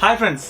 Hi friends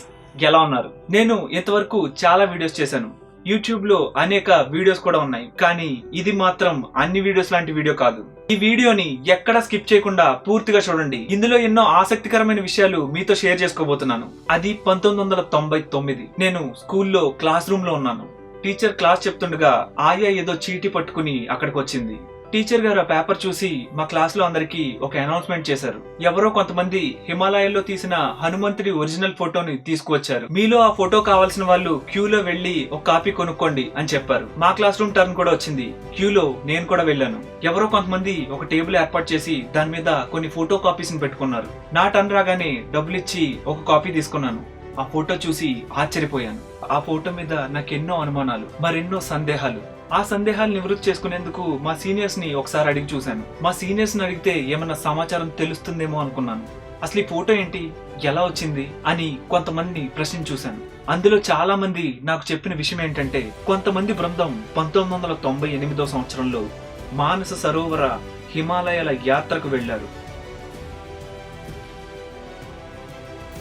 ఎలా ఉన్నారు? నేను ఇంతవరకు చాలా వీడియోస్ చేశాను. యూట్యూబ్లో అనేక వీడియోస్ కూడా ఉన్నాయి. కానీ ఇది మాత్రం అన్ని వీడియోస్ లాంటి వీడియో కాదు. ఈ వీడియోని ఎక్కడా స్కిప్ చేయకుండా పూర్తిగా చూడండి. ఇందులో ఎన్నో ఆసక్తికరమైన విషయాలు మీతో షేర్ చేసుకోబోతున్నాను. అది పంతొమ్మిది వందల తొంభై తొమ్మిది. నేను స్కూల్లో క్లాస్ రూమ్లో ఉన్నాను. టీచర్ క్లాస్ చెప్తుండగా ఆయా ఏదో చీటీ పట్టుకుని అక్కడికి వచ్చింది. టీచర్ గారు ఆ పేపర్ చూసి మా క్లాస్లో అందరికి ఒక అనౌన్స్మెంట్ చేశారు. ఎవరో కొంతమంది హిమాలయాల్లో తీసిన హనుమంతుడి ఒరిజినల్ ఫోటోని తీసుకువచ్చారు. మీలో ఆ ఫోటో కావాల్సిన వాళ్ళు క్యూలో వెళ్ళి ఒక కాపీ కొనుక్కోండి అని చెప్పారు. మా క్లాస్ రూమ్ టర్న్ కూడా వచ్చింది. క్యూలో నేను కూడా వెళ్ళాను. ఎవరో కొంతమంది ఒక టేబుల్ ఏర్పాటు చేసి దాని మీద కొన్ని ఫోటో కాపీస్ పెట్టుకున్నారు. నా టర్న్ రాగానే డబ్బులిచ్చి ఒక కాపీ తీసుకున్నాను. ఆ ఫోటో చూసి ఆశ్చర్యపోయాను. ఆ ఫోటో మీద నాకెన్నో అనుమానాలు మరెన్నో సందేహాలు. ఆ సందేహాలు నివృత్తి చేసుకునేందుకు మా సీనియర్స్ని ఒకసారి అడిగి చూశాను. మా సీనియర్స్ని అడిగితే ఏమన్నా సమాచారం తెలుస్తుందేమో అనుకున్నాను. అసలు ఈ ఫోటో ఏంటి? ఎలా వచ్చింది? అని కొంతమంది ప్రశ్న చూశాను. అందులో చాలా మంది నాకు చెప్పిన విషయం ఏంటంటే కొంతమంది బృందం పంతొమ్మిది వందల తొంభై ఎనిమిదో సంవత్సరంలో మానస సరోవర హిమాలయాల యాత్రకు వెళ్ళారు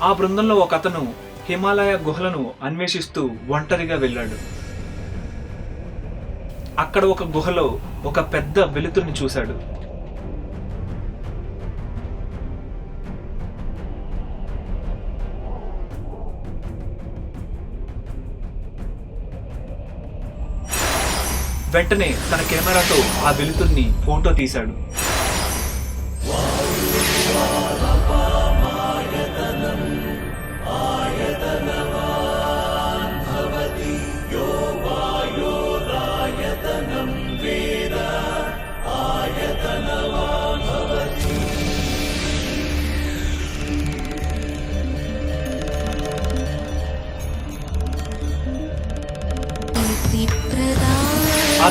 ఆ బృందంలో ఒక అతను హిమాలయ గుహలను అన్వేషిస్తూ ఒంటరిగా వెళ్ళాడు. అక్కడ ఒక గుహలో ఒక పెద్ద వెలుతురుని చూశాడు. వెంటనే తన కెమెరాతో ఆ వెలుతుర్ని ఫోటో తీశాడు.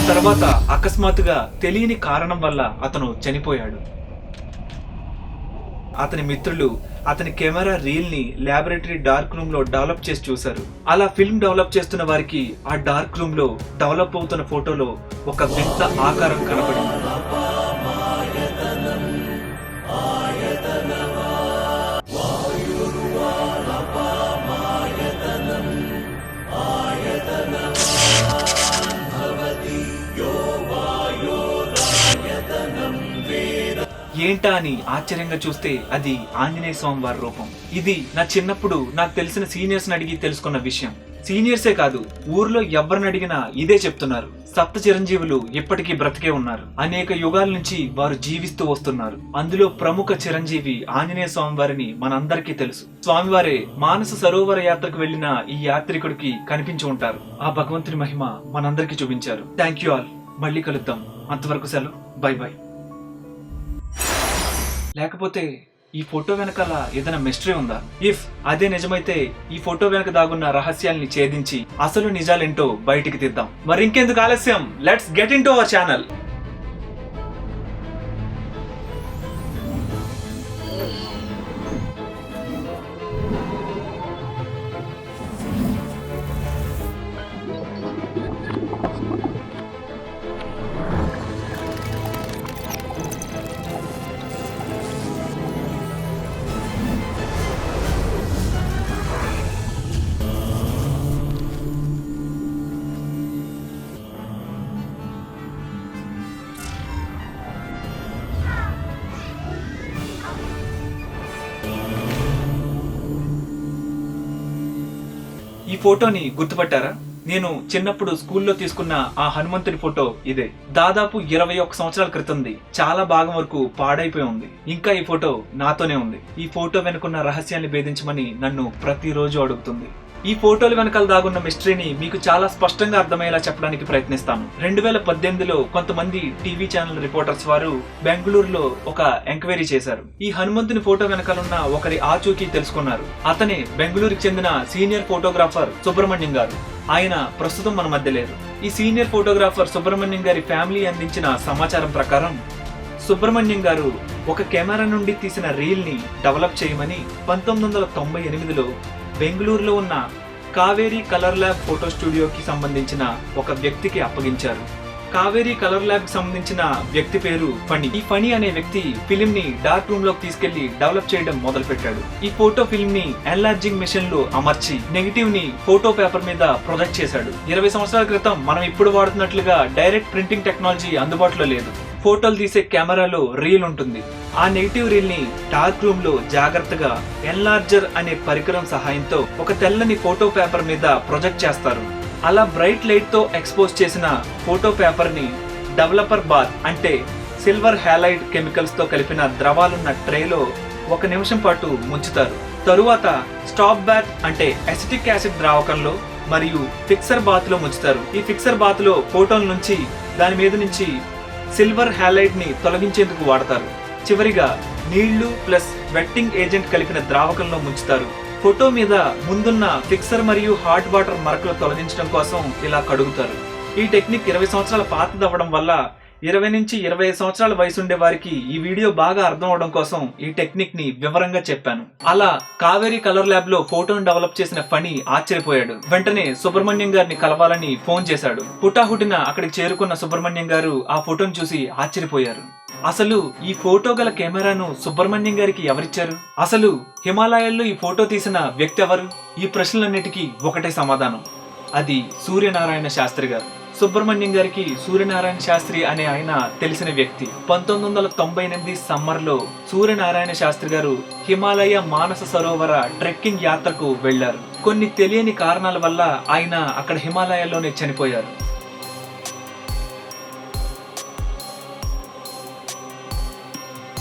తర్వాత అకస్మాత్తుగా తెలియని కారణం వల్ల అతను చనిపోయాడు. అతని మిత్రులు అతని కెమెరా రీల్ని ల్యాబొరేటరీ డార్క్ రూమ్లో డెవలప్ చేసి చూశారు. అలా ఫిల్మ్ డెవలప్ చేస్తున్న వారికి ఆ డార్క్ రూమ్లో డెవలప్ అవుతున్న ఫోటోలో ఒక వింత ఆకారం కనపడింది. ఏంటా అని ఆశ్చర్యంగా చూస్తే అది ఆంజనేయ స్వామి వారి రూపం. ఇది నా చిన్నప్పుడు నాకు తెలిసిన సీనియర్స్ అడిగి తెలుసుకున్న విషయం. సీనియర్సే కాదు ఊర్లో ఎవరిని అడిగినా ఇదే చెప్తున్నారు. సప్త చిరంజీవులు ఇప్పటికీ బ్రతికే ఉన్నారు. అనేక యుగాల నుంచి వారు జీవిస్తూ వస్తున్నారు. అందులో ప్రముఖ చిరంజీవి ఆంజనేయ స్వామి వారిని మనందరికీ తెలుసు. స్వామివారే మానస సరోవర యాత్రకు వెళ్ళిన ఈ యాత్రికుడికి కనిపించి ఉంటారు. ఆ భగవంతుని మహిమ మనందరికీ చూపించారు. థ్యాంక్ యూ ఆల్ మళ్ళీ కలుద్దాం. అంతవరకు సెలవు. బై బై లేకపోతే ఈ ఫోటో వెనకాల ఏదైనా మిస్టరీ ఉందా? ఇఫ్ అదే నిజమైతే ఈ ఫోటో వెనక దాగున్న రహస్యాల్ని ఛేదించి అసలు నిజాలేంటో బయటికి తీద్దాం. మరి ఇంకెందుకు ఆలస్యం? Let's get into our channel ఫోటోని గుర్తుపట్టారా? నేను చిన్నప్పుడు స్కూల్లో తీసుకున్న ఆ హనుమంతుడి ఫోటో ఇదే. దాదాపు ఇరవై ఒక్క సంవత్సరాల క్రితంది. చాలా భాగం వరకు పాడైపోయి ఉంది. ఇంకా ఈ ఫోటో నాతోనే ఉంది. ఈ ఫోటో వెనుకున్న రహస్యాన్ని భేదించమని నన్ను ప్రతిరోజు అడుగుతుంది. ఈ ఫోటోల వెనకాల దాగున్న మిస్టరీని మీకు చాలా స్పష్టంగా అర్థమయ్యేలా చెప్పడానికి ప్రయత్నిస్తాను. రెండు వేల పద్దెనిమిదిలో కొంతమంది టీవీ ఛానల్ రిపోర్టర్స్ వారు బెంగళూరులో ఒక ఎంక్వైరీ చేశారు. ఈ హనుమంతుని ఫోటో వెనకాలన్న ఒకరి ఆచూకీ తెలుసుకున్నారు. అతనే బెంగళూరుకి చెందిన సీనియర్ ఫోటోగ్రాఫర్ సుబ్రహ్మణ్యం గారు. ఆయన ప్రస్తుతం మన మధ్య లేరు ఈ సీనియర్ ఫోటోగ్రాఫర్ సుబ్రహ్మణ్యం గారి ఫ్యామిలీ అందించిన సమాచారం ప్రకారం సుబ్రహ్మణ్యం గారు ఒక కెమెరా నుండి తీసిన రీల్ని డెవలప్ చేయమని పంతొమ్మిది వందల తొంభై ఎనిమిదిలో బెంగళూరులో ఉన్న కావేరీ కలర్ ల్యాబ్ ఫోటో స్టూడియోకి సంబంధించిన ఒక వ్యక్తికి అప్పగించారు. కావేరీ కలర్ ల్యాబ్ సంబంధించిన వ్యక్తి పేరు ఫణి. ఈ ఫణి అనే వ్యక్తి ఫిలిం ని డార్క్ రూమ్లోకి తీసుకెళ్ళి డెవలప్ చేయడం మొదలు పెట్టాడు ఈ ఫోటో ఫిల్మ్ని ఎన్లార్జింగ్ మిషన్లో అమర్చి నెగిటివ్ని ఫోటో పేపర్ మీద ప్రొజెక్ట్ చేశాడు. ఇరవై సంవత్సరాల క్రితం మనం ఇప్పుడు వాడుతున్నట్లుగా డైరెక్ట్ ప్రింటింగ్ టెక్నాలజీ అందుబాటులో లేదు. ఫోటోలు తీసే కెమెరాలో రీల్ ఉంటుంది. ఆ నెగిటివ్ రీల్ని డార్క్ రూమ్లో జాగ్రత్తగా ఎన్లార్జర్ అనే పరికరం సహాయంతో ఒక తెల్లని ఫోటో పేపర్ మీద ప్రొజెక్ట్ చేస్తారు. అలా బ్రైట్ లైట్తో ఎక్స్పోజ్ చేసిన ఫోటో పేపర్ని డెవలపర్ బార్ అంటే సిల్వర్ హ్యాలైడ్ కెమికల్స్తో కలిపిన ద్రవాలున్న ట్రేలో ఒక నిమిషం పాటు ముంచుతారు. తరువాత స్టాప్ బ్యాత్ అంటే ఎసిటిక్ యాసిడ్ ద్రావకంలో మరియు ఫిక్సర్ బాత్లో ముంచుతారు. ఈ ఫిక్సర్ బాత్లో ఫోటోల నుంచి దాని మీద నుంచి సిల్వర్ హ్యాలైడ్ని తొలగించేందుకు వాడతారు. చివరిగా నీళ్ళు ప్లస్ వెట్టింగ్ ఏజెంట్ కలిపిన ద్రావకంలో ముంచుతారు. ఫోటో మీద ముందున్న ఫిక్సర్ మరియు హాట్ వాటర్ మరకలు తొలగించడం కోసం ఇలా కడుగుతారు. ఈ టెక్నిక్ ఇరవై సంవత్సరాల పాతదవ్వడం వల్ల ఇరవై నుంచి ఇరవై సంవత్సరాల వయసు ఉండే వారికి ఈ వీడియో బాగా అర్థం అవడం కోసం ఈ టెక్నిక్ని వివరంగా చెప్పాను. అలా కావేరీ కలర్ ల్యాబ్లో ఫోటోను డెవలప్ చేసిన ఫణి ఆశ్చర్యపోయాడు. వెంటనే సుబ్రహ్మణ్యం గారిని కలవాలని ఫోన్ చేశాడు. హుటాహుటిన అక్కడికి చేరుకున్న సుబ్రహ్మణ్యం గారు ఆ ఫోటోను చూసి ఆశ్చర్యపోయారు. అసలు ఈ ఫోటో గల కెమెరాను సుబ్రహ్మణ్యం గారికి ఎవరిచ్చారు? అసలు హిమాలయాల్లో ఈ ఫోటో తీసిన వ్యక్తి ఎవరు? ఈ ప్రశ్నలన్నిటికీ ఒకటే సమాధానం. అది సూర్యనారాయణ శాస్త్రి గారు. సుబ్రహ్మణ్యం గారికి సూర్యనారాయణ శాస్త్రి అనే ఆయన తెలిసిన వ్యక్తి. పంతొమ్మిది వందల తొంభై ఎనిమిది సమ్మర్లో సూర్యనారాయణ శాస్త్రి గారు హిమాలయ మానస సరోవర ట్రెక్కింగ్ యాత్రకు వెళ్ళారు కొన్ని తెలియని కారణాల వల్ల ఆయన అక్కడ హిమాలయాల్లోనే చనిపోయారు.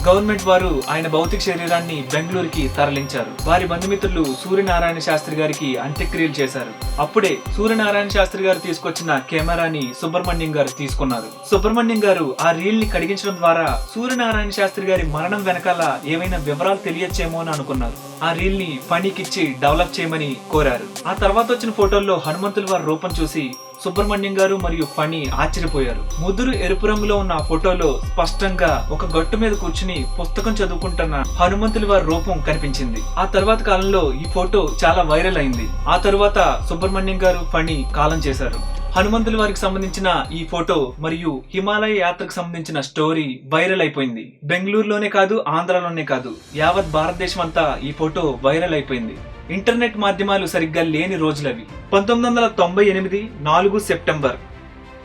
గవర్నమెంట్ వారు ఆయన భౌతిక శరీరాన్ని బెంగళూరుకి తరలించారు. వారి బంధుమిత్రులు సూర్యనారాయణ శాస్త్రి గారికి అంత్యక్రియలు చేశారు. అప్పుడే సూర్యనారాయణ శాస్త్రి గారు తీసుకొచ్చిన కెమెరాని సుబ్రహ్మణ్యం గారు తీసుకున్నారు. సుబ్రహ్మణ్యం గారు ఆ రీల్ని కడిగించడం ద్వారా సూర్యనారాయణ శాస్త్రి గారి మరణం వెనకాల ఏమైనా వివరాలు తెలియచ్చేమో అని అనుకున్నారు. ఆ రీల్ని పనికిచ్చి డెవలప్ చేయమని కోరారు. ఆ తర్వాత వచ్చిన ఫోటోల్లో హనుమంతుల వారి రూపం చూసి సుబ్రహ్మణ్యం గారు మరియు ఫణి ఆశ్చర్యపోయారు. ముదురు ఎరుపు రంగులో ఉన్న ఫోటోలో స్పష్టంగా ఒక గట్టు మీద కూర్చుని పుస్తకం చదువుకుంటున్న హనుమంతుల వారి రూపం కనిపించింది. ఆ తర్వాత కాలంలో ఈ ఫోటో చాలా వైరల్ అయింది. ఆ తరువాత సుబ్రహ్మణ్యం గారు ఫణి కాలం చేశారు. హనుమంతుల వారికి సంబంధించిన ఈ ఫోటో మరియు హిమాలయ యాత్రకు సంబంధించిన స్టోరీ వైరల్ అయిపోయింది. బెంగళూరులోనే కాదు ఆంధ్రలోనే కాదు యావత్ భారతదేశం అంతా ఈ ఫోటో వైరల్ అయిపోయింది. ఇంటర్నెట్ మాధ్యమాలు సరిగ్గా లేని రోజులవి. పంతొమ్మిది వందల తొంభై ఎనిమిది నాలుగు September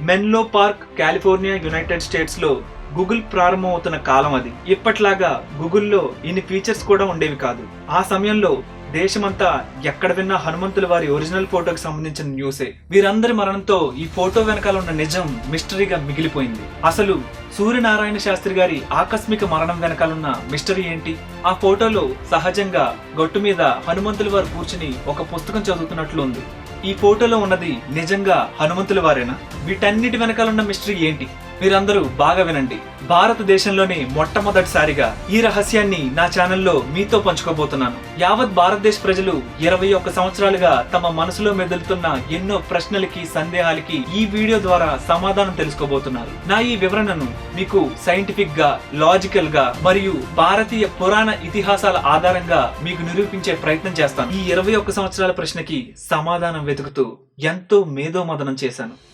Menlo Park California United స్టేట్స్లో గూగుల్ ప్రారంభమవుతున్న కాలం అది. ఇప్పట్లాగా గూగుల్లో ఇన్ని ఫీచర్స్ కూడా ఉండేవి కాదు. ఆ సమయంలో దేశమంతా ఎక్కడ విన్నా హనుమంతుల వారి ఒరిజినల్ ఫోటోకి సంబంధించిన న్యూసే. వీరందరి మరణంతో ఈ ఫోటో వెనకాల ఉన్న నిజం మిస్టరీగా మిగిలిపోయింది. అసలు సూర్యనారాయణ శాస్త్రి గారి ఆకస్మిక మరణం వెనకాలన్న మిస్టరీ ఏంటి? ఆ ఫోటోలో సహజంగా గొట్టు మీద హనుమంతుల వారు కూర్చుని ఒక పుస్తకం చదువుతున్నట్లు ఉంది. ఈ ఫోటోలో ఉన్నది నిజంగా హనుమంతుల వారేనా? వీటన్నిటి వెనకాలన్న మిస్టరీ ఏంటి? మీరందరూ బాగా వినండి. భారతదేశంలోనే మొట్టమొదటిసారిగా ఈ రహస్యాన్ని నా ఛానల్లో మీతో పంచుకోబోతున్నాను. యావత్ భారతదేశ ప్రజలు ఇరవై ఒక్క సంవత్సరాలుగా తమ మనసులో మెదులుతున్న ఎన్నో ప్రశ్నలకి సందేహాలకి ఈ వీడియో ద్వారా సమాధానం తెలుసుకోబోతున్నారు. నా ఈ వివరణను మీకు సైంటిఫిక్గా లాజికల్గా మరియు భారతీయ పురాణ ఇతిహాసాల ఆధారంగా మీకు నిరూపించే ప్రయత్నం చేస్తాను. ఈ ఇరవై ఒక్క సంవత్సరాల ప్రశ్నకి సమాధానం వెతుకుతూ ఎంతో మేధోమదనం చేశాను.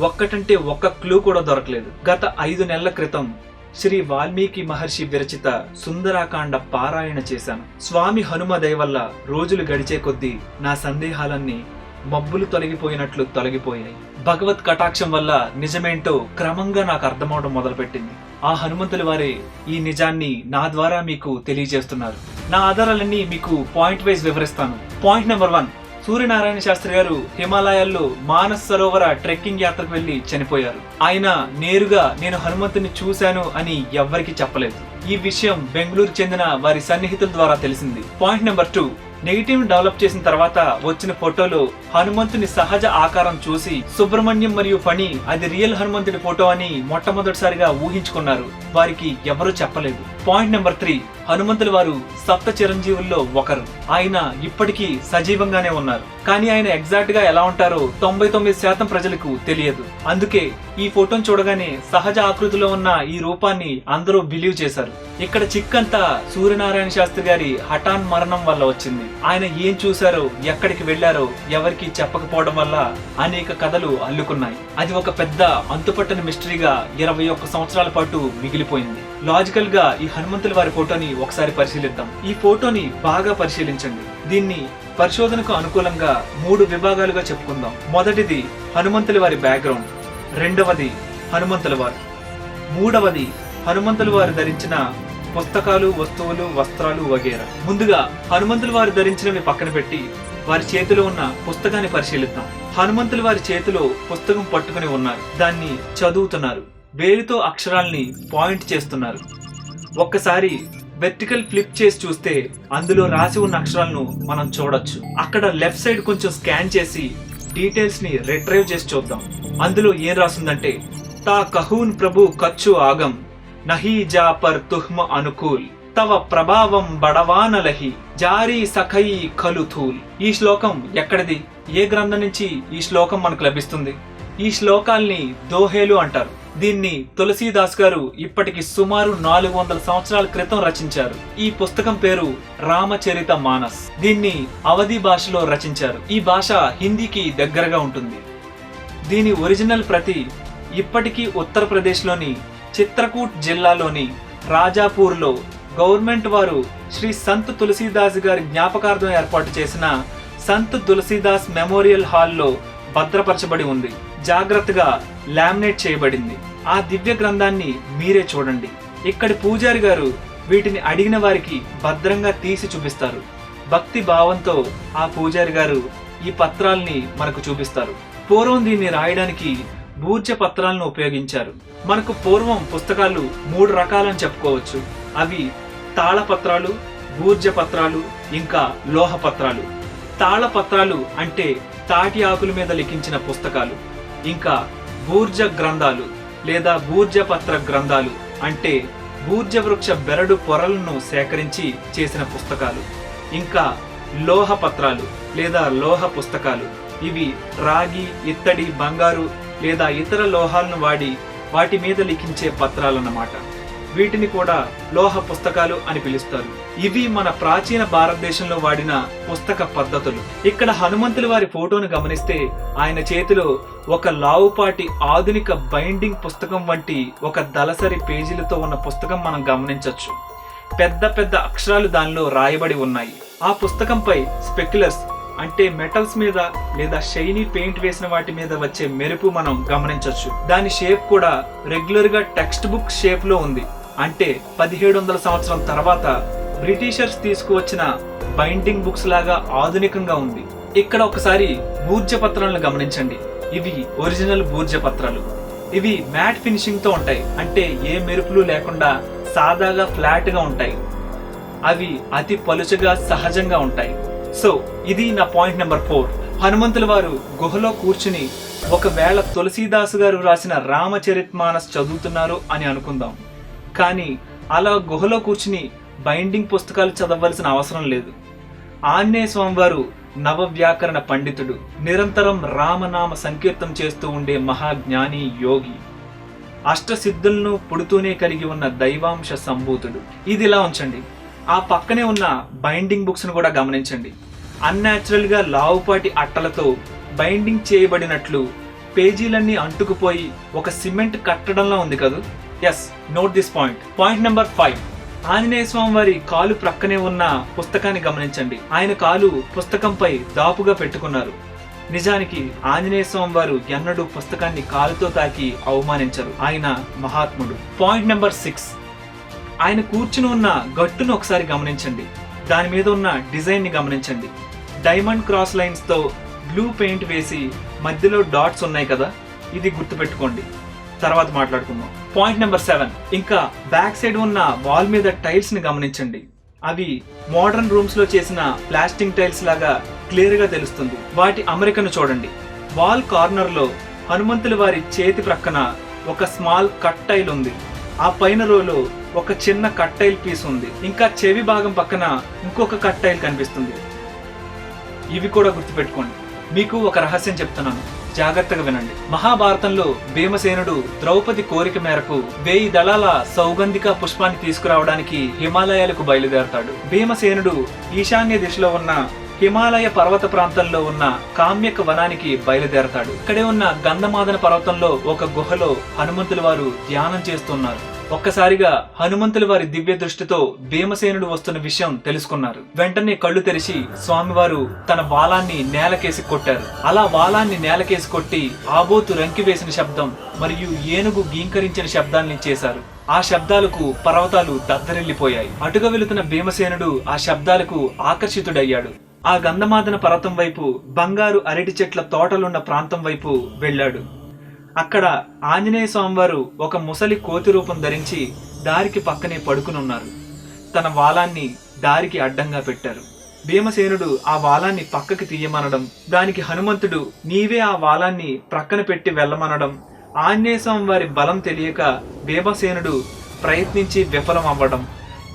ఒక్కటంటే ఒక్క క్లూ కూడా దొరకలేదు. గత ఐదు నెలల క్రితం శ్రీ వాల్మీకి మహర్షి విరచిత సుందరాకాండ పారాయణ చేశాను. స్వామి హనుమ వల్ల రోజులు గడిచే కొద్దీ నా సందేహాలన్నీ మబ్బులు తొలగిపోయినట్లు తొలగిపోయాయి. భగవత్ కటాక్షం వల్ల నిజమేంటో క్రమంగా నాకు అర్థమవడం మొదలుపెట్టింది. ఆ హనుమంతుల వారే ఈ నిజాన్ని నా ద్వారా మీకు తెలియజేస్తున్నారు. నా ఆధారాలన్నీ మీకు పాయింట్ వైజ్ వివరిస్తాను. Point number one Suryanarayana Sastri garu హిమాలయాల్లో మానస్ సరోవర ట్రెక్కింగ్ యాత్రకు వెళ్ళి చనిపోయారు. ఆయన నేరుగా నేను హనుమంతుని చూశాను అని ఎవ్వరికి చెప్పలేదు. ఈ విషయం బెంగళూరు చెందిన వారి సన్నిహితుల ద్వారా తెలిసింది. Point number two negative develop చేసిన తర్వాత వచ్చిన ఫోటోలో హనుమంతుని సహజ ఆకారం చూసి సుబ్రహ్మణ్యం మరియు ఫణి అది రియల్ హనుమంతుడి ఫోటో అని మొట్టమొదటిసారిగా ఊహించుకున్నారు. వారికి ఎవరూ చెప్పలేదు. Point number three. హనుమంతుల వారు సప్త చిరంజీవుల్లో ఒకరు. ఆయన ఇప్పటికీ సజీవంగానే ఉన్నారు. కానీ ఆయన ఎగ్జాక్ట్గా ఎలా ఉంటారో తొంభై తొమ్మిది శాతం ప్రజలకు తెలియదు. అందుకే ఈ ఫోటోను చూడగానే సహజ ఆకృతిలో ఉన్న ఈ రూపాన్ని అందరూ బిలీవ్ చేశారు. ఇక్కడ చిక్కంతా సూర్యనారాయణ శాస్త్రి గారి హఠాన్ మరణం వల్ల వచ్చింది. ఆయన ఏం చూశారో ఎక్కడికి వెళ్ళారో ఎవరికి చెప్పకపోవడం వల్ల అనేక కథలు అల్లుకున్నాయి. అది ఒక పెద్ద అంతుపట్టని మిస్టరీగా ఇరవై ఒక్క సంవత్సరాల పాటు మిగిలిపోయింది. లాజికల్గా ఈ హనుమంతుల వారి ఫోటోని ఒకసారి పరిశీలిద్దాం. ఈ ఫోటోని బాగా పరిశీలించండి. దీన్ని పరిశోధనకు అనుకూలంగా మూడు విభాగాలుగా చెప్పుకుందాం. మొదటిది హనుమంతుల వారి బ్యాక్గ్రౌండ్ రెండవది హనుమంతుల వారు. మూడవది హనుమంతుల వారు ధరించిన పుస్తకాలు వస్తువులు వస్త్రాలు వగేరా. ముందుగా హనుమంతుల వారు ధరించినవి పక్కన పెట్టి వారి చేతిలో ఉన్న పుస్తకాన్ని పరిశీలిద్దాం. హనుమంతుల వారి చేతిలో పుస్తకం పట్టుకుని ఉన్నారు. దాన్ని చదువుతున్నారు. వేలితో అక్షరాల్ని పాయింట్ చేస్తున్నారు. ఒక్కసారి వెర్టికల్ ఫ్లిప్ చేసి చూస్తే అందులో రాసి ఉన్న అక్షరాలను మనం చూడొచ్చు. అక్కడ లెఫ్ట్ సైడ్ కొంచెం స్కాన్ చేసి డీటెయిల్స్ని రిట్రైవ్ చేసి చూద్దాం. అందులో ఏం రాసిందంటే తా కహూన్ ప్రభు ఖర్చు ఆగం నహీ జా పర్ తుహ్మ అనుకూల్ తవ ప్రభావం బడవానలహి జారీ సఖయి కలుథూల్ ఈ శ్లోకం ఎక్కడిది? ఏ గ్రంథం నుంచి ఈ శ్లోకం మనకు లభిస్తుంది? ఈ శ్లోకాల్ని దోహేలు అంటారు. దీన్ని తులసీదాస్ గారు ఇప్పటికి సుమారు నాలుగు వందల సంవత్సరాల క్రితం రచించారు. ఈ పుస్తకం పేరు రామచరిత మానస్. దీన్ని అవధి భాషలో రచించారు. ఈ భాష హిందీకి దగ్గరగా ఉంటుంది. దీని ఒరిజినల్ ప్రతి ఇప్పటికీ ఉత్తరప్రదేశ్లోని చిత్రకూట్ జిల్లాలోని రాజాపూర్లో గవర్నమెంట్ వారు శ్రీ సంత్ తులసీదాస్ గారి జ్ఞాపకార్థం ఏర్పాటు చేసిన సంత్ తులసీదాస్ మెమోరియల్ హాల్లో భద్రపరచబడి ఉంది. జాగ్రత్తగా లామినేట్ చేయబడింది. ఆ దివ్య గ్రంథాన్ని మీరే చూడండి. ఇక్కడి పూజారి గారు వీటిని అడిగిన వారికి భద్రంగా తీసి చూపిస్తారు. భక్తి భావంతో ఆ పూజారి గారు ఈ పత్రాల్ని మనకు చూపిస్తారు. పూర్వం దీన్ని రాయడానికి బూర్జ పత్రాలను ఉపయోగించారు. మనకు పూర్వం పుస్తకాలు మూడు రకాలని చెప్పుకోవచ్చు. అవి తాళపత్రాలు బూర్జ పత్రాలు ఇంకా లోహ పత్రాలు. తాళపత్రాలు అంటే తాటి ఆకుల మీద లిఖించిన పుస్తకాలు ఇంకా భూర్జ గ్రంథాలు. లేదా బూర్జపత్ర గ్రంథాలు అంటే బూర్జవృక్ష బెరడు పొరలను సేకరించి చేసిన పుస్తకాలు. ఇంకా లోహ పత్రాలు లేదా లోహ పుస్తకాలు. ఇవి రాగి ఇత్తడి బంగారు లేదా ఇతర లోహాలను వాడి వాటి మీద లిఖించే పత్రాలన్నమాట. వీటిని కూడా లోహ పుస్తకాలు అని పిలుస్తారు. ఇవి మన ప్రాచీన భారతదేశంలో వాడిన పుస్తక పద్ధతులు. ఇక్కడ హనుమంతుల వారి ఫోటోను గమనిస్తే ఆయన చేతిలో ఒక లావుపాటి ఆధునిక బైండింగ్ పుస్తకం వంటి ఒక దళసరి పేజీలతో ఉన్న పుస్తకం మనం గమనించవచ్చు పెద్ద పెద్ద అక్షరాలు దానిలో రాయబడి ఉన్నాయి. ఆ పుస్తకంపై స్పెక్యులర్స్ అంటే మెటల్స్ మీద లేదా షైనీ పెయింట్ వేసిన వాటి మీద వచ్చే మెరుపు మనం గమనించవచ్చు దాని షేప్ కూడా రెగ్యులర్గా టెక్స్ట్ బుక్ షేప్లో ఉంది. అంటే పదిహేడు వందల సంవత్సరం తర్వాత బ్రిటిషర్స్ తీసుకువచ్చిన బైండింగ్ బుక్స్ లాగా ఆధునికంగా ఉంది. ఇక్కడ ఒకసారి బూర్జ పత్రాలను గమనించండి. ఇవి ఒరిజినల్ బూర్జ పత్రాలు ఇవి మ్యాట్ ఫినిషింగ్తో ఉంటాయి. అంటే ఏ మెరుపులు లేకుండా సాదాగా ఫ్లాట్గా ఉంటాయి. అవి అతి పలుచగా సహజంగా ఉంటాయి. సో ఇది నా పాయింట్ నెంబర్ ఫోర్. హనుమంతుల వారు గుహలో కూర్చుని ఒకవేళ తులసీదాసు గారు రాసిన రామచరిత్మానస్ చదువుతున్నారు అని అనుకుందాం. కానీ అలా గుహలో కూర్చుని బైండింగ్ పుస్తకాలు చదవలసిన అవసరం లేదు. ఆంజనేయ స్వామివారు నవవ్యాకరణ నవ వ్యాకరణ పండితుడు నిరంతరం రామనామ సంకీర్తం చేస్తూ ఉండే మహాజ్ఞాని యోగి అష్టసిద్ధులను పుడుతూనే కలిగి ఉన్న దైవాంశ సంభూతుడు. ఇది ఇలా ఉంచండి. ఆ పక్కనే ఉన్న బైండింగ్ బుక్స్ను కూడా గమనించండి. అన్యాచురల్గా లావుపాటి అట్టలతో బైండింగ్ చేయబడినట్లు పేజీలన్నీ అంటుకుపోయి ఒక సిమెంట్ కట్టడంలో ఉంది కదా? Yes note this point point number five Anjaneya Swamy వారి కాలు ప్రక్కనే ఉన్న పుస్తకాన్ని గమనించండి. ఆయన కాలు పుస్తకంపై దాపుగా పెట్టుకున్నారు. నిజానికి ఆంజనేయ స్వామి వారు ఎన్నడూ పుస్తకాన్ని కాలుతో తాకి అవమానించరు. ఆయన మహాత్ముడు. పాయింట్ నెంబర్ సిక్స్ ఆయన కూర్చుని ఉన్న గట్టును ఒకసారి గమనించండి. దాని మీద ఉన్న డిజైన్ని గమనించండి. డైమండ్ క్రాస్ లైన్స్తో బ్లూ పెయింట్ వేసి మధ్యలో డాట్స్ ఉన్నాయి కదా? ఇది గుర్తుపెట్టుకోండి. తర్వాత మాట్లాడుకుందాం. పాయింట్ నెంబర్ సెవెన్ ఇంకా బ్యాక్ సైడ్ ఉన్న వాల్ మీద టైల్స్ని గమనించండి. అవి మోడర్న్ రూమ్స్లో చేసిన ప్లాస్టింగ్ టైల్స్ లాగా క్లియర్గా తెలుస్తుంది. వాటి అమరికను చూడండి. వాల్ కార్నర్లో హనుమంతుల వారి చేతి ప్రక్కన ఒక స్మాల్ కట్ టైల్ ఉంది. ఆ పైన రోలో ఒక చిన్న కట్టైల్ పీస్ ఉంది. ఇంకా చెవి భాగం పక్కన ఇంకొక కట్ టైల్ కనిపిస్తుంది. ఇవి కూడా గుర్తుపెట్టుకోండి. మీకు ఒక రహస్యం చెప్తున్నాను. జాగ్రత్తగా వినండి. మహాభారతంలో భీమసేనుడు ద్రౌపది కోరిక మేరకు వేయి దళాల సౌగంధిక పుష్పాన్ని తీసుకురావడానికి హిమాలయాలకు బయలుదేరతాడు. భీమసేనుడు ఈశాన్య దిశలో ఉన్న హిమాలయ పర్వత ప్రాంతంలో ఉన్న కామ్యక వనానికి బయలుదేరతాడు. ఇక్కడే ఉన్న గంధమాదన పర్వతంలో ఒక గుహలో హనుమంతుల వారు ధ్యానం చేస్తున్నారు. ఒక్కసారిగా హనుమంతుల వారి దివ్య దృష్టితో భీమసేనుడు వస్తున్న విషయం తెలుసుకున్నారు. వెంటనే కళ్ళు తెరిచి స్వామివారు తన వాలాన్ని నేలకేసి కొట్టారు. అలా వాలాన్ని నేలకేసి కొట్టి ఆబోతు రంకి వేసిన శబ్దం మరియు ఏనుగు గీంకరించిన శబ్దాల్ని చేశారు. ఆ శబ్దాలకు పర్వతాలు దద్దరిల్లిపోయాయి. అటుగా వెళుతున్న భీమసేనుడు ఆ శబ్దాలకు ఆకర్షితుడయ్యాడు. ఆ గంధమాదన పర్వతం వైపు బంగారు అరటి చెట్ల తోటలున్న ప్రాంతం వైపు వెళ్ళాడు. అక్కడ ఆంజనేయ స్వామివారు ఒక ముసలి కోతి రూపం ధరించి దారికి పక్కనే పడుకునున్నారు. తన వాలాన్ని దారికి అడ్డంగా పెట్టారు. భీమసేనుడు ఆ వాలాన్ని పక్కకి తీయమనడం దానికి హనుమంతుడు నీవే ఆ వాలాన్ని ప్రక్కన పెట్టి వెళ్ళమనడం ఆంజనేయ స్వామి వారి బలం తెలియక భీమసేనుడు ప్రయత్నించి విఫలం అవ్వడం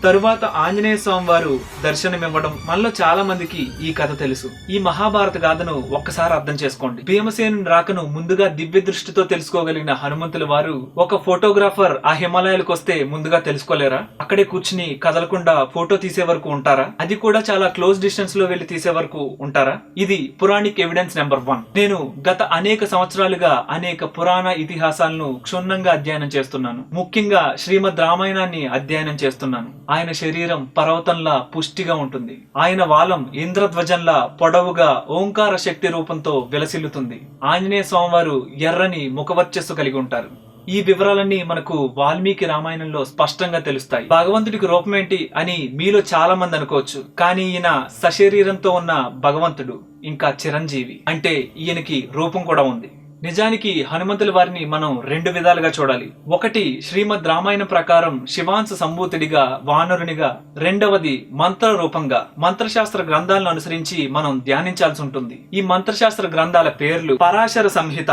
తరువాత ఆంజనేయ స్వామి వారు దర్శనమివ్వడం మనలో చాలా మందికి ఈ కథ తెలుసు. ఈ మహాభారత గాథను ఒక్కసారి అర్థం చేసుకోండి. భీమసేను రాకను ముందుగా దివ్య దృష్టితో తెలుసుకోగలిగిన హనుమంతుల వారు ఒక ఫోటోగ్రాఫర్ ఆ హిమాలయాలకు వస్తే ముందుగా తెలుసుకోలేరా? అక్కడే కూర్చుని కదలకుండా ఫోటో తీసే వరకు ఉంటారా? అది కూడా చాలా క్లోజ్ డిస్టెన్స్లో వెళ్ళి తీసే వరకు ఉంటారా? ఇది పురాణిక్ ఎవిడెన్స్ నెంబర్ వన్. నేను గత అనేక సంవత్సరాలుగా అనేక పురాణ ఇతిహాసాలను క్షుణ్ణంగా అధ్యయనం చేస్తున్నాను. ముఖ్యంగా శ్రీమద్ రామాయణాన్ని అధ్యయనం చేస్తున్నాను. ఆయన శరీరం పర్వతంలా పుష్టిగా ఉంటుంది. ఆయన వాలం ఇంద్రధ్వజంలా పొడవుగా ఓంకార శక్తి రూపంతో విలసిల్లుతుంది. ఆంజనేయ స్వామివారు ఎర్రని ముఖవర్చస్సు కలిగి ఉంటారు. ఈ వివరాలన్నీ మనకు వాల్మీకి రామాయణంలో స్పష్టంగా తెలుస్తాయి. భగవంతుడికి రూపమేంటి అని మీలో చాలా మంది అనుకోవచ్చు. కానీ ఈయన సశరీరంతో ఉన్న భగవంతుడు ఇంకా చిరంజీవి. అంటే ఈయనకి రూపం కూడా ఉంది. నిజానికి హనుమంతుల వారిని మనం రెండు విధాలుగా చూడాలి. ఒకటి శ్రీమద్ రామాయణ ప్రకారం శివాంశ సంభూతుడిగా వానరునిగా రెండవది మంత్ర రూపంగా. మంత్రశాస్త్ర గ్రంథాలను అనుసరించి మనం ధ్యానించాల్సి ఉంటుంది. ఈ మంత్రశాస్త్ర గ్రంథాల పేర్లు పరాశర సంహిత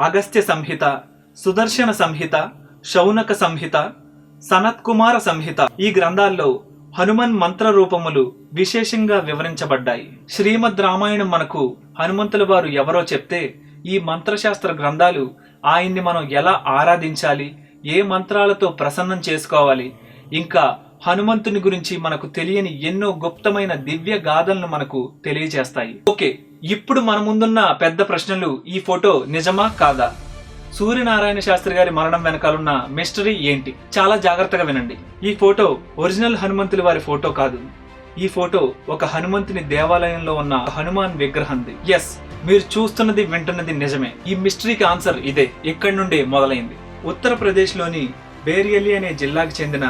అగస్త్య సంహిత సుదర్శన సంహిత శౌనక సంహిత సనత్కుమార సంహిత. ఈ గ్రంథాల్లో హనుమన్ మంత్ర రూపములు విశేషంగా వివరించబడ్డాయి. శ్రీమద్ రామాయణం మనకు హనుమంతుల వారు ఎవరో చెప్తే ఈ మంత్రశాస్త్ర గ్రంథాలు ఆయన్ని మనం ఎలా ఆరాధించాలి? ఏ మంత్రాలతో ప్రసన్నం చేసుకోవాలి? ఇంకా హనుమంతుని గురించి మనకు తెలియని ఎన్నో గుప్తమైన దివ్య గాథలను మనకు తెలియజేస్తాయి. ఓకే ఇప్పుడు మన ముందున్న పెద్ద ప్రశ్నలు ఈ ఫోటో నిజమా కాదా? సూర్యనారాయణ శాస్త్రి గారి మరణం వెనకాలన్న మిస్టరీ ఏంటి? చాలా జాగ్రత్తగా వినండి. ఈ ఫోటో ఒరిజినల్ హనుమంతుల వారి ఫోటో కాదు. ఈ ఫోటో ఒక హనుమంతుని దేవాలయంలో ఉన్న హనుమాన్ విగ్రహంది. ఎస్ మీరు చూస్తున్నది వింటున్నది నిజమే. ఈ మిస్టరీకి ఆన్సర్ ఇదే. ఇక్కడి నుండే మొదలైంది. ఉత్తరప్రదేశ్లోని బేరియలి అనే జిల్లాకు చెందిన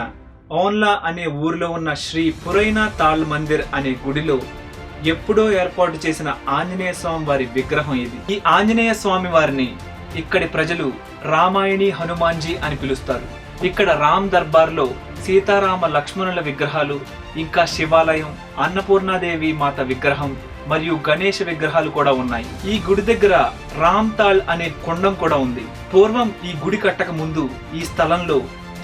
ఓన్లా అనే ఊరిలో ఉన్న శ్రీ పురైనా తాళ్ మందిర్ అనే గుడిలో ఎప్పుడో ఏర్పాటు చేసిన ఆంజనేయ స్వామి వారి విగ్రహం ఇది. ఈ ఆంజనేయ స్వామి వారిని ఇక్కడి ప్రజలు రామాయణి హనుమాన్జీ అని పిలుస్తారు. ఇక్కడ రామ్ దర్బార్లో సీతారామ లక్ష్మణుల విగ్రహాలు ఇంకా శివాలయం అన్నపూర్ణాదేవి మాత విగ్రహం మరియు గణేష్ విగ్రహాలు కూడా ఉన్నాయి. ఈ గుడి దగ్గర రామ్ తాళ్ అనే కొండం కూడా ఉంది. పూర్వం ఈ గుడి కట్టక ముందు ఈ స్థలంలో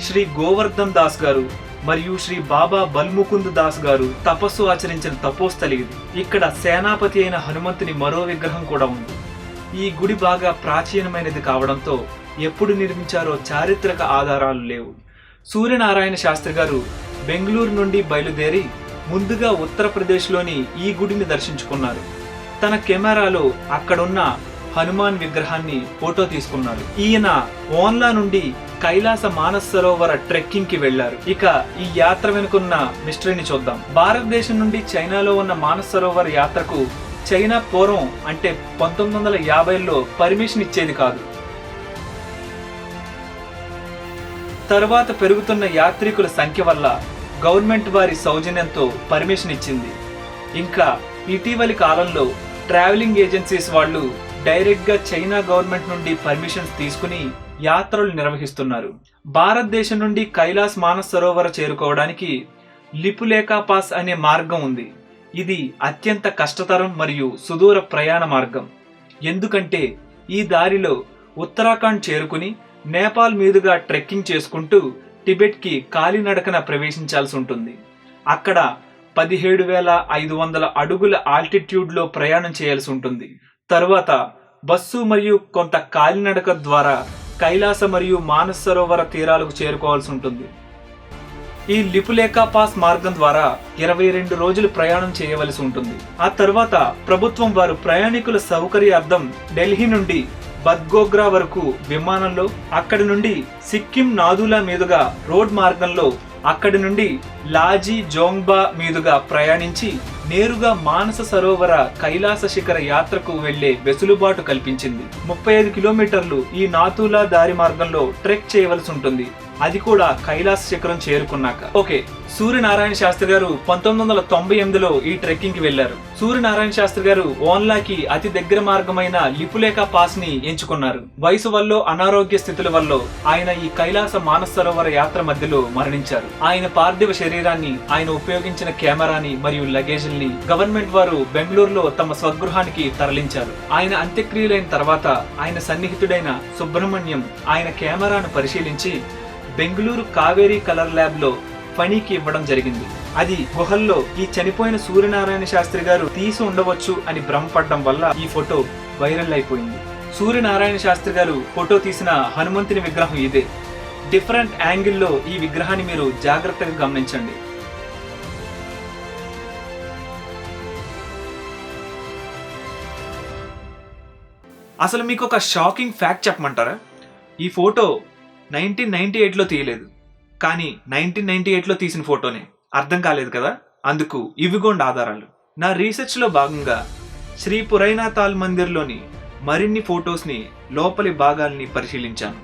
శ్రీ గోవర్ధన్ దాస్ గారు మరియు శ్రీ బాబా బల్ముకుంద్ దాస్ గారు తపస్సు ఆచరించిన తపోస్థలి ఇది. ఇక్కడ సేనాపతి అయిన హనుమంతుని మరో విగ్రహం కూడా ఉంది. ఈ గుడి బాగా ప్రాచీనమైనది కావడంతో ఎప్పుడు నిర్మించారో చారిత్రక ఆధారాలు లేవు. సూర్యనారాయణ శాస్త్రి గారు బెంగళూరు నుండి బయలుదేరి ముందుగా ఉత్తరప్రదేశ్లోని ఈ గుడిని దర్శించుకున్నారు. తన కెమెరాలో అక్కడున్న హనుమాన్ విగ్రహాన్ని ఫోటో తీసుకున్నారు. ఈయన ఓన్లా నుండి కైలాస మానస్ సరోవర ట్రెక్కింగ్కి వెళ్ళారు ఇక ఈ యాత్ర వెనుకున్న మిస్టరీని చూద్దాం. భారతదేశం నుండి చైనాలో ఉన్న మానస్ సరోవర యాత్రకు చైనా పూర్వం అంటే పంతొమ్మిది వందల యాభైలో పర్మిషన్ ఇచ్చేది కాదు. తరువాత పెరుగుతున్న యాత్రికుల సంఖ్య వల్ల గవర్నమెంట్ వారి సౌజన్యంతో పర్మిషన్ ఇచ్చింది. ఇంకా ఇటీవలి కాలంలో ట్రావెలింగ్ ఏజెన్సీస్ వాళ్ళు డైరెక్ట్గా చైనా గవర్నమెంట్ నుండి పర్మిషన్స్ తీసుకుని యాత్రలు నిర్వహిస్తున్నారు. భారతదేశం నుండి కైలాస్ మానస్ సరోవర చేరుకోవడానికి లిపులేఖా పాస్ అనే మార్గం ఉంది. ఇది అత్యంత కష్టతరం మరియు సుదూర ప్రయాణ మార్గం. ఎందుకంటే ఈ దారిలో ఉత్తరాఖండ్ చేరుకుని నేపాల్ మీదుగా ట్రెక్కింగ్ చేసుకుంటూ టిబెట్కి కాలినడకన ప్రవేశించాల్సి ఉంటుంది. అక్కడ పదిహేడు వేల ఐదు వందల అడుగుల ఆల్టిట్యూడ్లో ప్రయాణం చేయాల్సి ఉంటుంది. తర్వాత బస్సు మరియు కొంత కాలినడక ద్వారా కైలాస మరియు మానసరోవర తీరాలకు చేరుకోవాల్సి ఉంటుంది. ఈ లిపులేఖా పాస్ మార్గం ద్వారా ఇరవై రెండు రోజులు ప్రయాణం చేయవలసి ఉంటుంది. ఆ తర్వాత ప్రభుత్వం వారు ప్రయాణికుల సౌకర్యార్థం ఢిల్లీ నుండి బద్గోగ్రా వరకు విమానంలో అక్కడి నుండి సిక్కిం నాదులా మీదుగా రోడ్ మార్గంలో అక్కడి నుండి లాజీ జోంగ్బా మీదుగా ప్రయాణించి నేరుగా మానస సరోవర కైలాస శిఖర యాత్రకు వెళ్ళే వెసులుబాటు కల్పించింది. ముప్పై ఐదు కిలోమీటర్లు ఈ నాతులా దారి మార్గంలో ట్రెక్ చేయవలసి ఉంటుంది. అది కూడా కైలాస శిఖరం చేరుకున్నాక. ఓకే సూర్యనారాయణ శాస్త్రి గారు పంతొమ్మిది వందల తొంభై ఎనిమిదిలో ఈ ట్రెక్కింగ్కి వెళ్ళారు సూర్యనారాయణ శాస్త్రి గారు ఓన్లాకి అతి దగ్గర మార్గమైన లిపులేఖ పాస్ని ఎంచుకున్నారు. వయసు వల్ల అనారోగ్య స్థితుల వల్ల ఆయన ఈ కైలాస మానసరోవర యాత్ర మధ్యలో మరణించారు. ఆయన పార్థివ శరీరాన్ని ఆయన ఉపయోగించిన కెమెరాని మరియు లగేజ్ని గవర్నమెంట్ వారు బెంగళూరులో తమ స్వగృహానికి తరలించారు. ఆయన అంత్యక్రియలైన తర్వాత ఆయన సన్నిహితుడైన సుబ్రహ్మణ్యం ఆయన కెమెరాను పరిశీలించి బెంగళూరు కావేరీ కలర్ ల్యాబ్లో పనికి ఇవ్వడం జరిగింది. అది గుహల్లో ఈ చనిపోయిన సూర్యనారాయణ శాస్త్రి గారు తీసి ఉండవచ్చు అని భ్రమపడడం వల్ల ఈ ఫోటో వైరల్ అయిపోయింది. సూర్యనారాయణ శాస్త్రి గారు ఫోటో తీసిన హనుమంతుని విగ్రహం ఇదే. డిఫరెంట్ యాంగిల్లో ఈ విగ్రహాన్ని మీరు జాగ్రత్తగా గమనించండి. అసలు మీకు ఒక షాకింగ్ ఫ్యాక్ట్ చెప్పమంటారా? ఈ ఫోటో నైన్టీన్ నైన్టీ ఎయిట్లో తీయలేదు. కానీ నైన్టీన్ నైన్టీ ఎయిట్లో తీసిన ఫోటోనే. అర్థం కాలేదు కదా? అందుకు ఇవిగోండి ఆధారాలు. నా రీసెర్చ్లో భాగంగా శ్రీ పురైనాథాల్ మందిర్లోని మరిన్ని ఫొటోస్ని లోపలి భాగాల్ని పరిశీలించాను.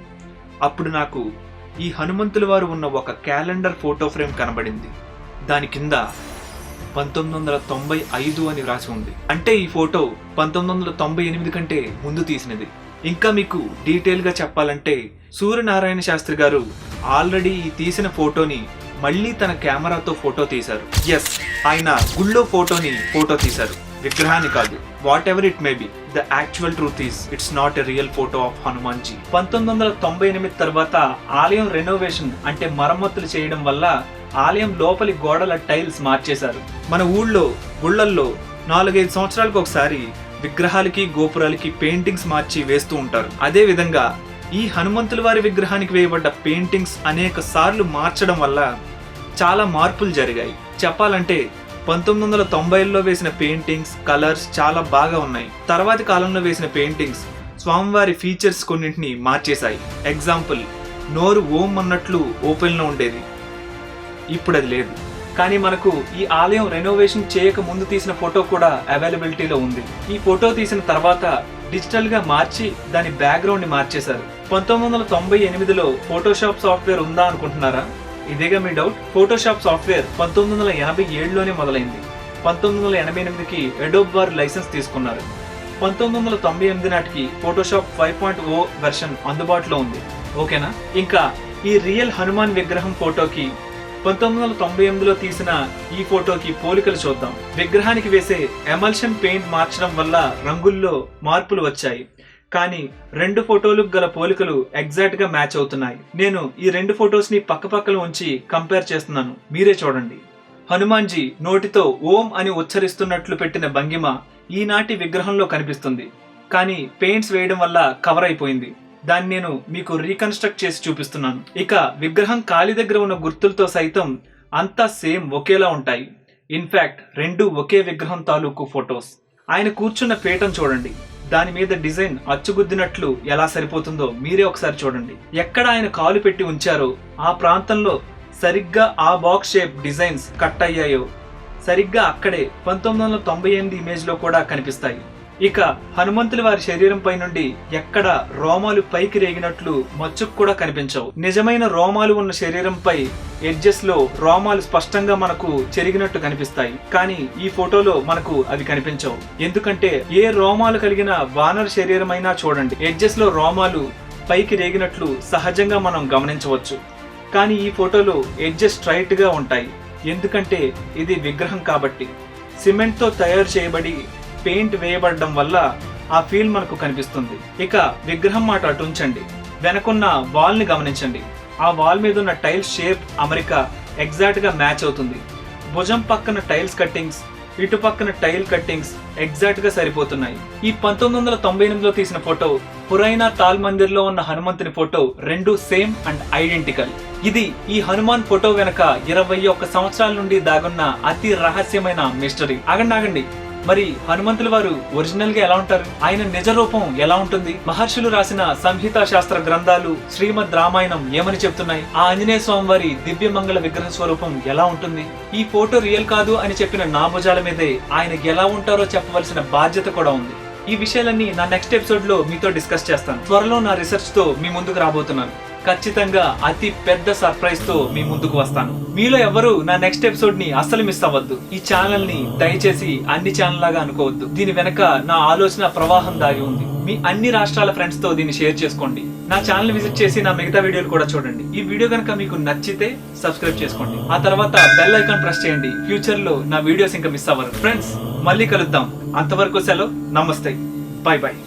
అప్పుడు నాకు ఈ హనుమంతుల వారు ఉన్న ఒక క్యాలెండర్ ఫోటో ఫ్రేమ్ కనబడింది. దాని కింద పంతొమ్మిది వందల తొంభై ఐదు అని రాసి ఉంది. అంటే ఈ ఫోటో పంతొమ్మిది వందల తొంభై ఎనిమిది కంటే ముందు తీసినది. ఇంకా మీకు డీటెయిల్గా చెప్పాలంటే సూర్యనారాయణ శాస్త్రి గారు ఆల్రెడీ ఈ తీసిన ఫోటోని మళ్ళీ తన కెమెరాతో ఫోటో తీశారు. ఎస్ ఆయన గుళ్ళో ఫోటోని ఫోటో తీశారు. విగ్రహాన్ని కాదు whatever it may be the actual truth is it's not a real photo of Hanuman ji పంతొమ్మిది వందల తొంభై ఎనిమిది తర్వాత ఆలయం రెనోవేషన్ అంటే మరమ్మతులు చేయడం వల్ల ఆలయం లోపలి గోడల టైల్స్ మార్చేశారు. మన ఊళ్ళో గుళ్ళల్లో నాలుగైదు సంవత్సరాలకు ఒకసారి విగ్రహాలకి గోపురాలకి పెయింటింగ్స్ మార్చి వేస్తూ ఉంటారు. అదే విధంగా ఈ హనుమంతుల వారి విగ్రహానికి వేయబడ్డ పెయింటింగ్స్ అనేక సార్లు మార్చడం వల్ల చాలా మార్పులు జరిగాయి. చెప్పాలంటే పంతొమ్మిది వందల తొంభైలో వేసిన పెయింటింగ్స్ కలర్స్ చాలా బాగా ఉన్నాయి. తర్వాతి కాలంలో వేసిన పెయింటింగ్స్ స్వామివారి ఫీచర్స్ కొన్నింటిని మార్చేశాయి. ఎగ్జాంపుల్ నోరు ఓం అన్నట్లు ఓపెన్లో ఉండేది. ఇప్పుడు అది లేదు. కానీ మనకు ఈ ఆలయం రెనోవేషన్ చేయక ముందు తీసిన ఫోటో కూడా అవైలబిలిటీలో ఉంది. ఈ ఫోటో తీసిన తర్వాత డిజిటల్గా మార్చి దాని బ్యాక్గ్రౌండ్ని మార్చేశారు. పంతొమ్మిది వందల తొంభై ఎనిమిదిలో ఫోటోషాప్ సాఫ్ట్వేర్ ఉందా అనుకుంటున్నారా? ఇదేగా మీ డౌట్. ఫోటోషాప్ సాఫ్ట్వేర్ పంతొమ్మిది వందల ఎనభై ఏడులోనే మొదలైంది. పంతొమ్మిది వందల ఎనభై ఎనిమిదికి ఎడోబ్ వారు లైసెన్స్ తీసుకున్నారు. పంతొమ్మిది వందల తొంభై ఎనిమిది నాటికి Photoshop five point O version అందుబాటులో ఉంది. ఓకేనా? ఇంకా ఈ రియల్ హనుమాన్ విగ్రహం ఫోటోకి పంతొమ్మిది వందల తొంభై ఎనిమిదిలో తీసిన ఈ ఫోటోకి పోలికలు చూద్దాం. విగ్రహానికి వేసే ఎమల్షన్ పెయింట్ మార్చడం వల్ల రంగుల్లో మార్పులు వచ్చాయి. కానీ రెండు ఫోటోలకు గల పోలికలు ఎగ్జాక్ట్గా మ్యాచ్ అవుతున్నాయి. నేను ఈ రెండు ఫొటోస్ని పక్కపక్కన ఉంచి కంపేర్ చేస్తున్నాను. మీరే చూడండి. హనుమాన్జీ నోటితో ఓం అని ఉచ్చరిస్తున్నట్లు పెట్టిన భంగిమ ఈనాటి విగ్రహంలో కనిపిస్తుంది. కానీ పెయింట్స్ వేయడం వల్ల కవర్ అయిపోయింది. దాన్ని నేను మీకు రీకన్స్ట్రక్ట్ చేసి చూపిస్తున్నాను. ఇక విగ్రహం కాలి దగ్గర ఉన్న గుర్తులతో సైతం అంతా సేమ్ ఒకేలా ఉంటాయి. ఇన్ఫ్యాక్ట్ రెండు ఒకే విగ్రహం తాలూకు ఫొటోస్. ఆయన కూర్చున్న పీఠం చూడండి. దాని మీద డిజైన్ అచ్చుగుద్దినట్లు ఎలా సరిపోతుందో మీరే ఒకసారి చూడండి. ఎక్కడ ఆయన కాలు పెట్టి ఉంచారో ఆ ప్రాంతంలో సరిగ్గా ఆ బాక్స్ షేప్ డిజైన్స్ కట్ అయ్యాయో సరిగ్గా అక్కడే పంతొమ్మిది వందల తొంభై ఎనిమిది ఇమేజ్లో కూడా కనిపిస్తాయి. ఇక హనుమంతుల వారి శరీరం పై నుండి ఎక్కడ రోమాలు పైకి రేగినట్లు మచ్చుకు కూడా కనిపించవు. నిజమైన రోమాలు ఉన్న శరీరంపై ఎడ్జెస్లో రోమాలు స్పష్టంగా మనకు చెరిగినట్టు కనిపిస్తాయి. కానీ ఈ ఫోటోలో మనకు అవి కనిపించవు. ఎందుకంటే ఏ రోమాలు కలిగిన వానర్ శరీరమైనా చూడండి. ఎడ్జెస్లో రోమాలు పైకి రేగినట్లు సహజంగా మనం గమనించవచ్చు. కానీ ఈ ఫోటోలో ఎడ్జెస్ స్ట్రైట్గా ఉంటాయి. ఎందుకంటే ఇది విగ్రహం కాబట్టి. సిమెంట్తో తయారు చేయబడి పెయింట్ వేయబడడం వల్ల ఆ ఫీల్ మనకు కనిపిస్తుంది. ఇక విగ్రహం మాట అటు ఉంచండి. వెనకున్న వాల్ని గమనించండి. ఆ వాల్ మీద ఉన్న టైల్ షేప్ అమెరికా ఎగ్జాక్ట్గా మ్యాచ్ అవుతుంది. భుజం పక్కన టైల్స్ కట్టింగ్స్ ఇటు పక్కన టైల్ కట్టింగ్స్ ఎగ్జాక్ట్గా సరిపోతున్నాయి. ఈ పంతొమ్మిది వందల తొంభై ఎనిమిదిలో తీసిన ఫోటో పురైనా తాల్ మందిర్లో ఉన్న హనుమంతుని ఫోటో రెండు సేమ్ అండ్ ఐడెంటికల్. ఇది ఈ హనుమాన్ ఫోటో వెనక ఇరవై ఒక్క సంవత్సరాల నుండి దాగున్న అతి రహస్యమైన మిస్టరీ ఆగండి ఆగండి. మరి హనుమంతుల వారు ఒరిజినల్గా ఎలా ఉంటారు? ఆయన నిజ రూపం ఎలా ఉంటుంది? మహర్షులు రాసిన సంహితా శాస్త్ర గ్రంథాలు శ్రీమద్ రామాయణం ఏమని చెప్తున్నాయి? ఆ ఆంజనేయ స్వామి వారి దివ్య మంగళ విగ్రహ స్వరూపం ఎలా ఉంటుంది? ఈ ఫోటో రియల్ కాదు అని చెప్పిన నా భుజాల మీదే ఆయన ఎలా ఉంటారో చెప్పవలసిన బాధ్యత కూడా ఉంది. ఈ విషయాలన్నీ నా నెక్స్ట్ ఎపిసోడ్లో మీతో డిస్కస్ చేస్తాను. త్వరలో నా రీసెర్చ్తో మీ ముందుకు రాబోతున్నాను. ఖచ్చితంగా అతి పెద్ద సర్ప్రైజ్తో మీ ముందుకు వస్తాను. మీలో ఎవరు నా నెక్స్ట్ ఎపిసోడ్ని అస్సలు మిస్ అవ్వద్దు. ఈ ఛానల్ని దయచేసి అన్ని ఛానల్ లాగా అనుకోవద్దు. దీని వెనక నా ఆలోచన ప్రవాహం దాగి ఉంది. మీ అన్ని రాష్ట్రాల ఫ్రెండ్స్తో దీన్ని షేర్ చేసుకోండి. నా ఛానల్ విజిట్ చేసి నా మిగతా వీడియోలు కూడా చూడండి. ఈ వీడియో కనుక మీకు నచ్చితే సబ్స్క్రైబ్ చేసుకోండి. ఆ తర్వాత బెల్ ఐకాన్ ప్రెస్ చేయండి. ఫ్యూచర్లో నా వీడియోస్ ఇంకా మిస్ అవ్వరు. ఫ్రెండ్స్ మళ్ళీ కలుద్దాం. అంతవరకు సెలవు. నమస్తే. Bye bye